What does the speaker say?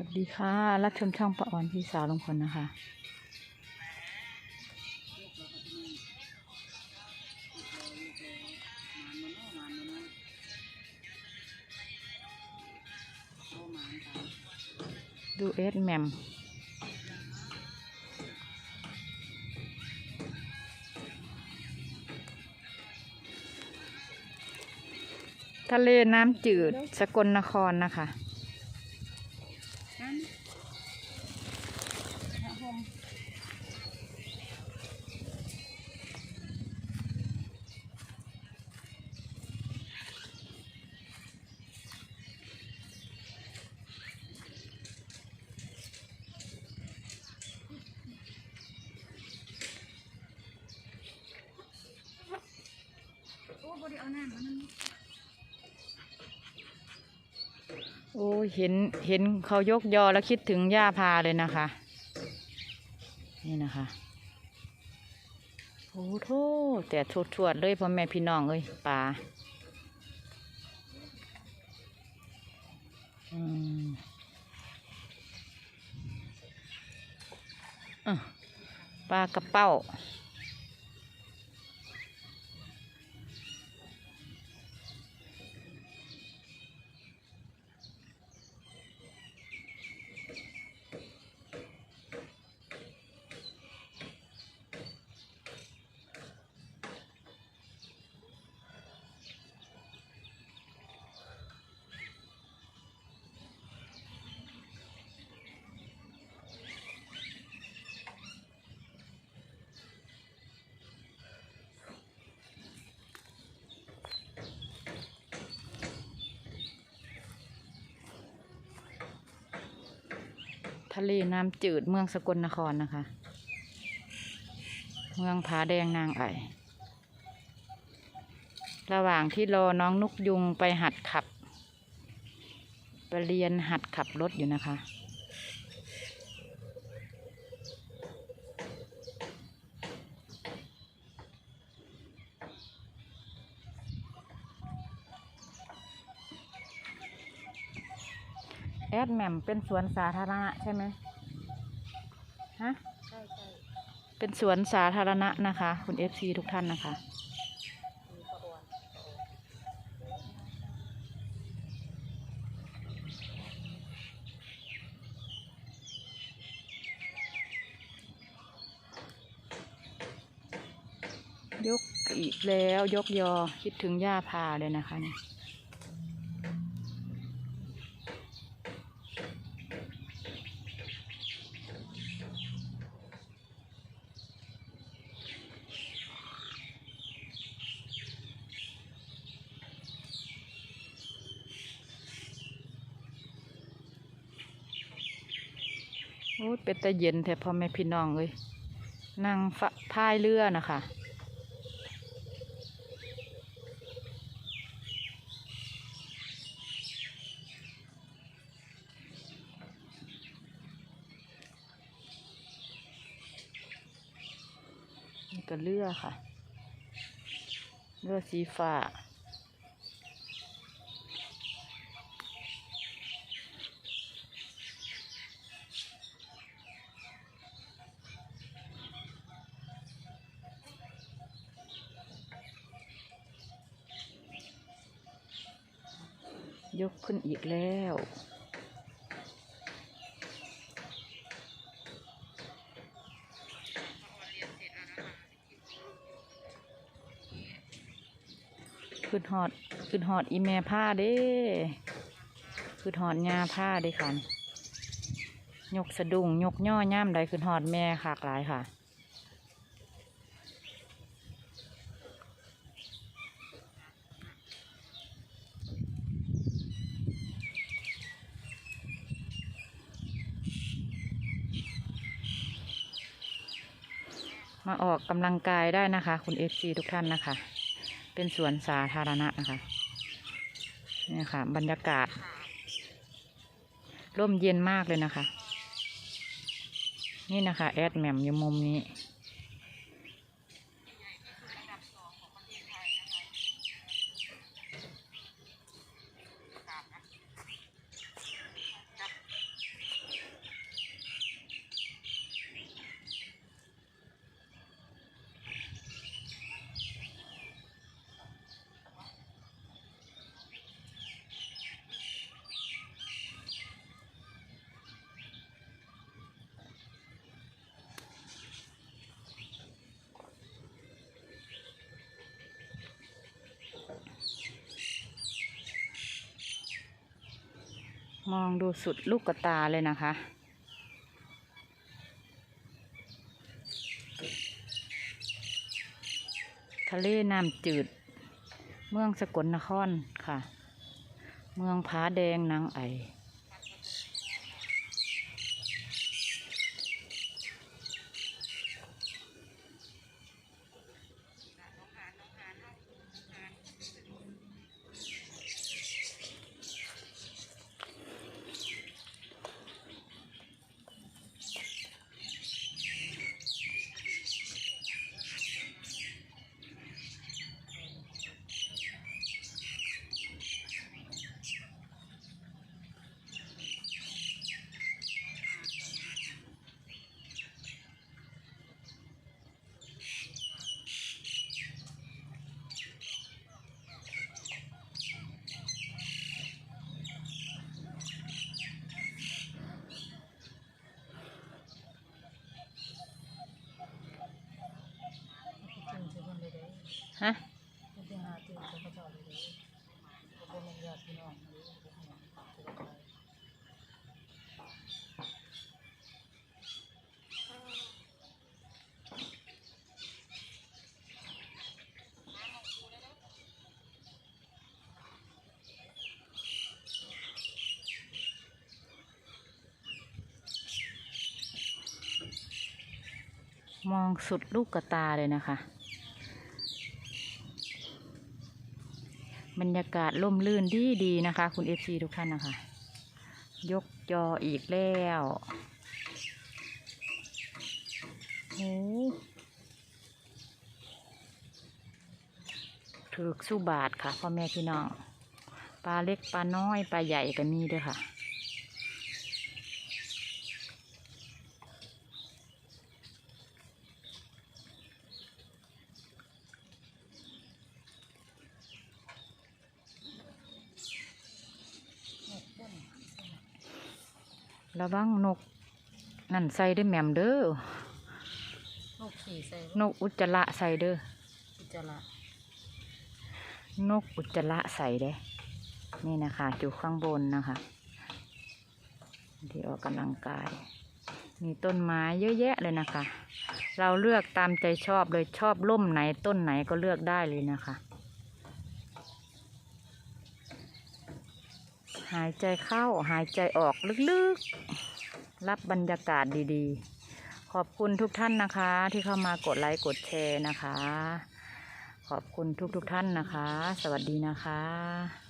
วัสดีค่ะ รับชมช่องประออนพี่สาวลงพลนะคะ ดูเอสแมมทะเลน้ำจืดสกลนครนะคะ โอ้บริเอาหน้ำมันนั่น โอ้เห็นเห็นเขายกยอแล้วคิดถึงย่าพาเลยนะคะ นี่นะคะโอ้โทแต่ทวดทวดๆเลยพ่อแม่พี่น้องเอ้ยป่าอืมอะปลากระเป้า ทะเลน้ำจืดเมืองสกลนครนะคะ เมืองผาแดงนางไอระหว่างที่รอน้องนุกยุงไปหัดขับ ไปเรียนหัดขับรถอยู่นะคะ อดแหม่มเป็นสวนสาธารณะใช่ไหมฮะใช่ใช่เป็นสวนสาธารณะนะคะ คุณเอฟซีทุกท่านนะคะ ยกอีกแล้วยกยอคิดถึงย่าพาเลยนะคะเนี่ย อ้เป็นตะเย็นแท้พ่อแม่พี่น้องเอ้ยนั่งฟะพายเรือนะคะนี่ก็เรือค่ะ เรือสีฟ้า ยกขึ้นอีกแล้ว ขึ้นหอดขึ้นหอดอีแม่ผ้าเด้ขึ้นหอดยาผ้าเด้ค่ะยกสะดุ้งยกย่อย่ามใดขึ้นหอดแม่ขากหลายค่ะ มาออกกำลังกายได้นะคะ คุณเอฟซีทุกท่านนะคะ เป็นสวนสาธารณะนะคะเนี่ยค่ะ บรรยากาศ ร่มเย็นมากเลยนะคะ นี่นะคะ แอดแหม่มอยู่มุมนี้ มองดูสุดลูกกระตาเลยนะคะ ทะเลน้ำจืด เมืองสกลนครค่ะ เมืองผาแดงนางไอ ฮะมองสุดลูกกระตาเลยนะคะ บรรยากาศล่มลื่นดีดีนะคะ คุณเอฟซีทุกท่านนะคะ ยกจออีกแล้วโอ้ถือสู้บาทค่ะพ่อแม่พี่น้องปลาเล็กปลาน้อยปลาใหญ่ก็มีด้วยค่ะ ระวังนก นั่นใส่เด้วยแหม่มเด้อ นกขี่ใส่นกอุจจาระใส่เด้อ อุจจาระนกอุจจาระใส่เด้ นี่นะคะอยู่ข้างบนนะคะ ที่ออกกำลังกาย มีต้นไม้เยอะแยะเลยนะคะ เราเลือกตามใจชอบเลยชอบร่มไหนต้นไหนก็เลือกได้เลยนะคะ หายใจเข้าหายใจออกลึกๆ รับบรรยากาศดีๆ ขอบคุณทุกท่านนะคะ ที่เข้ามากดไลค์กดแชร์นะคะ ขอบคุณทุกๆทท่านนะคะ สวัสดีนะคะ